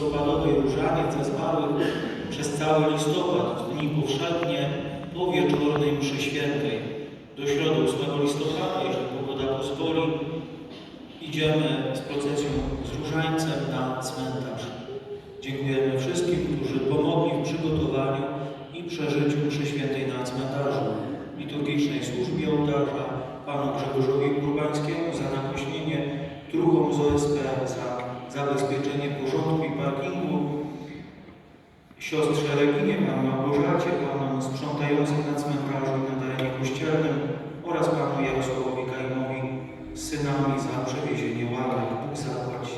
listopadowej różaniec za zmarłych przez cały listopad, w dni powszednie, po wieczornej mszy świętej. Do środy 8 listopada, jeśli pogoda pozwoli, idziemy z procesją z różańcem na cmentarz. Dziękujemy wszystkim, którzy pomogli w przygotowaniu i przeżyciu mszy świętej na cmentarzu, liturgicznej służbie ołtarza, panu Grzegorzowi Urbańskiemu za nagłośnienie, druhom z OSP za zabezpieczenie porządku i parkingu, siostrze Reginie, panu Małgorzacie, panom sprzątającym na cmentarzu i na kościelnym oraz panu Jarosławowi Kajmowi synami za przewiezienie łatek. Bóg zapłać.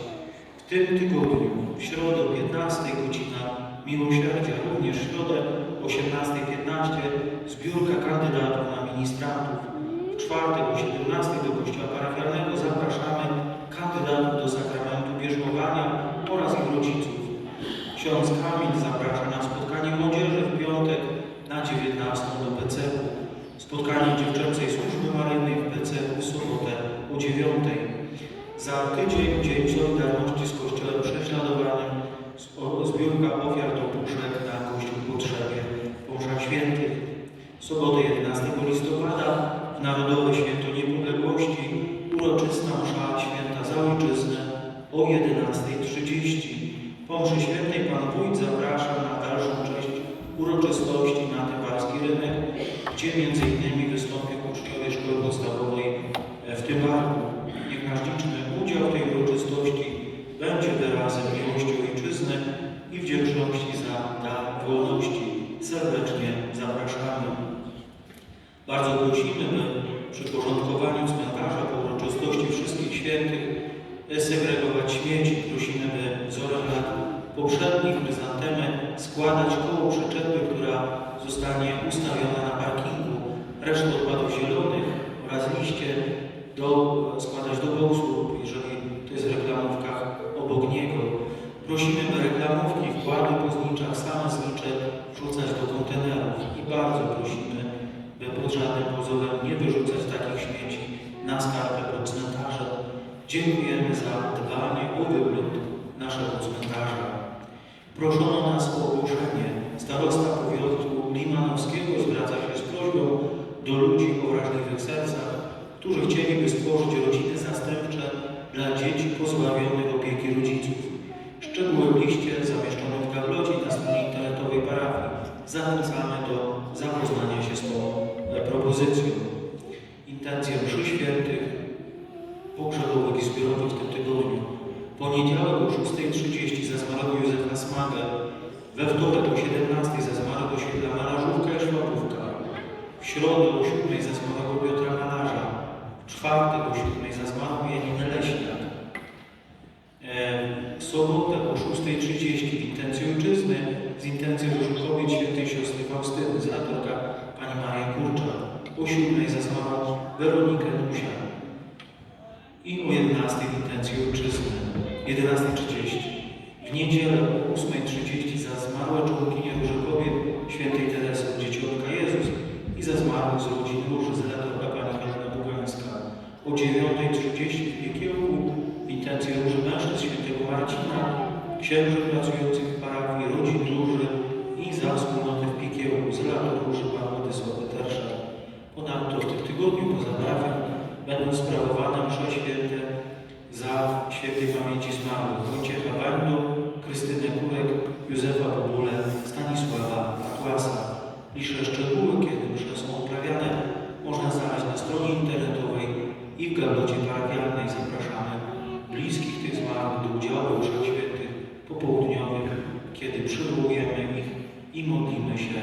W tym tygodniu, w środę o 15 godzina miłosierdzia, również w środę o 18.15 zbiórka kandydatów na ministrantów. W czwartek o 17 do kościoła parafialnego zapraszamy kandydatów do sakramentu bierzmowania oraz ich rodziców. Ksiądz Kamil zaprasza na spotkanie młodzieży w piątek na 19 do PCU. Spotkanie dziewczęcej służby maryjnej w PCU w sobotę o 9. Za tydzień Dzień Solidarności z Kościołem Prześladowanym, zbiórka ofiar do puszek na Kościół Potrzebie Mszach Świętych. Sobotę 11 listopada w Narodowe Święto Niepodległości uroczysta msza święta za ojczyznę o 11.30. Po mszy świętej Pan Wójt zaprasza na dalszą część uroczystości na Tybarski Rynek, gdzie m.in. wystąpią uczniowie Szkoły Podstawowej w Tybarku. Niech nasz liczny udział w tej uroczystości będzie wyrazem miłości Ojczyzny i wdzięczności za dar wolności. Serdecznie zapraszamy. Bardzo prosimy, by przy porządkowaniu cmentarza po uroczystości Wszystkich Świętych e, składać koło przyczepy, która zostanie ustawiona na parkingu. Resztę odpadów zielonych oraz liście do, składać do boksu, jeżeli to jest w reklamówkach obok niego. Prosimy, by reklamówki, wkłady po zniczach, same znicze wrzucać do kontenerów i bardzo prosimy, by pod żadnym pozorem nie wyrzucać takich śmieci na skarpę pod cmentarzem. Dziękujemy za dbanie o wygląd naszego cmentarza. Proszono nas o ogłoszenie. Starosta powiatu limanowskiego zwraca się z prośbą do ludzi o wrażliwych sercach, którzy chcieliby stworzyć rodziny zastępcze dla dzieci pozbawionych opieki rodziców. Szczegóły w liście zamieszczonym w gablocie na stronie internetowej parafii. Zachęcamy do zapoznania się z tą e, propozycją. Intencje mszy świętych pogrzebowych i zbiorowych w tym tygodniu. Poniedziałek o 6.30 za zmarłego Józefa Smagę, we wtorek o 17.00 za zmarłego osiedla Malarzówka i Szłapówka, w środę o 7.00 za zmarłego Piotra Malarza, w czwartek o 7.00 za zmarłą Janinę Leśniak, E, w sobotę o 6.30 w intencji ojczyzny z intencji Róży Kobiet Świętej Siostry Faustyny, senatorka pani Maria Kurcza, o 7.00 za zmarłą Weronikę Nusia i o 11 w intencji ojczyzny, 11.30. W niedzielę o 8.30 za zmarłe członkinie Róży Kobiet Świętej Teresy Dzieciątka Jezus i za zmarłych z rodziny Róży senatorka pani Halina Bugańska. O 9.30 w Piekiełku w intencji Róży Mężczyzn Świętego Marcina, księży pracujących w parafii rodzin Róży i za wspólnotę w Piekiełku z lat Róży Pan Władysław Petersza. Ponadto w tym tygodniu poza parafią będą sprawowane msze święte za świętej pamięci zmarłych Wojciecha Będu, Krystynę Kurek, Józefa Bobule, Stanisława Atłasa. Liczne szczegóły, kiedy msze są odprawiane, można znaleźć na stronie internetowej i w gablocie parafialnej. Zapraszamy bliskich tych zmarłych do udziału w mszach świętych popołudniowych, kiedy przywołujemy ich i modlimy się